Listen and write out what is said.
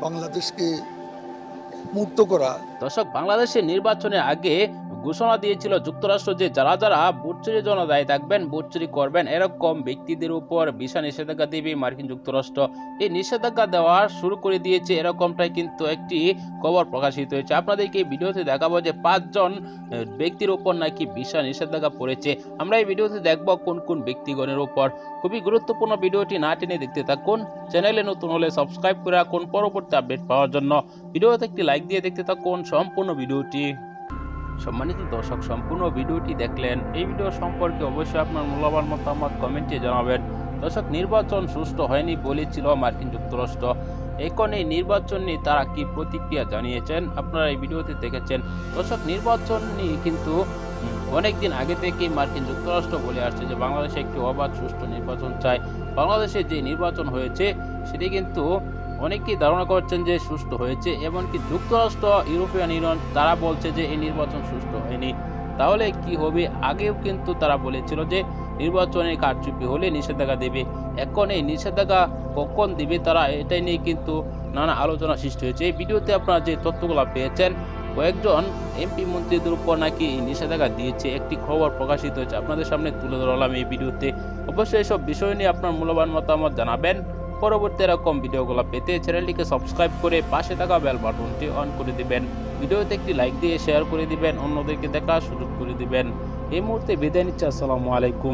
বাংলাদেশকে মুক্ত করা। দর্শক বাংলাদেশের নির্বাচনের আগে ঘোষণা দিয়েছিল যুক্তরাষ্ট্র যে যারা যারা ভোট চুরির জন্য দায়ী থাকবেন ভোট চুরি করবেন, এরকম ব্যক্তিদের উপর ভিসা নিষেধাজ্ঞা দেবে মার্কিন যুক্তরাষ্ট্র। এই নিষেধাজ্ঞা দেওয়া শুরু করে দিয়েছে, এরকমটাই কিন্তু একটি খবর প্রকাশিত হয়েছে। আপনাদেরকে এই ভিডিওতে দেখাবো যে পাঁচজন ব্যক্তির উপর নাকি ভিসা নিষেধাজ্ঞা পড়েছে। আমরা এই ভিডিওতে দেখব কোন কোন ব্যক্তিগণের উপর। খুবই গুরুত্বপূর্ণ ভিডিওটি না টেনে দেখতে থাকুন। চ্যানেলে নতুন হলে সাবস্ক্রাইব করে রাখুন। পরবর্তী আপডেট পাওয়ার জন্য ভিডিওতে একটি লাইক দিয়ে দেখতে থাকুন। সম্পূর্ণ ভিডিওটি সম্মানিত দর্শক, সম্পূর্ণ ভিডিওটি দেখলেন। এই ভিডিও সম্পর্কে অবশ্যই আপনার মূল্যবান মতামত কমেন্টে জানাবেন। দর্শক, নির্বাচন সুষ্ঠু হয়নি বলেছিল মার্কিন যুক্তরাষ্ট্র। এখন এই নির্বাচন নিয়ে তারা কি প্রতিক্রিয়া জানিয়েছেন আপনারা এই ভিডিওতে দেখেছেন। দর্শক, নির্বাচন নিয়ে কিন্তু অনেক দিন আগে থেকেই মার্কিন যুক্তরাষ্ট্র বলে আসছে যে বাংলাদেশে একটি অবাধ সুষ্ঠু নির্বাচন চায় বাংলাদেশে যে নির্বাচন হয়েছে, সেটি কিন্তু অনেকেই ধারণা করছেন যে সুষ্ঠু হয়েছে, এমনকি যুক্তরাষ্ট্র ইউরোপিয়ান ইউনিয়ন, তারা বলছে যে এই নির্বাচন সুষ্ঠু হয়নি। তাহলে কি হবে? আগেও কিন্তু তারা বলেছিল যে নির্বাচনের কারচুপি হলে নিষেধাজ্ঞা দেবে। এখন এই নিষেধাজ্ঞা কখন দিবে তারা এটাই নিয়ে কিন্তু নানা আলোচনা সৃষ্টি হয়েছে। এই ভিডিওতে আপনারা যে তথ্যগুলো পেয়েছেন, কয়েকজন এমপি মন্ত্রীদের উপর নাকি নিষেধাজ্ঞা দিয়েছে, একটি খবর প্রকাশিত হয়েছে। আপনাদের সামনে তুলে ধরলাম এই ভিডিওতে। অবশ্যই এসব বিষয় নিয়ে আপনার মূল্যবান মতামত জানাবেন। পরবর্তী এরকম ভিডিওগুলো পেতে চ্যানেলটিকে সাবস্ক্রাইব করে পাশে থাকা বেল বাটনটি অন করে দিবেন। ভিডিওতে একটি লাইক দিয়ে শেয়ার করে দিবেন। অন্যদেরকে দেখা সুযোগ করে দিবেন। এই মুহূর্তে বিদায় নিচ্ছে। আসসালামু আলাইকুম।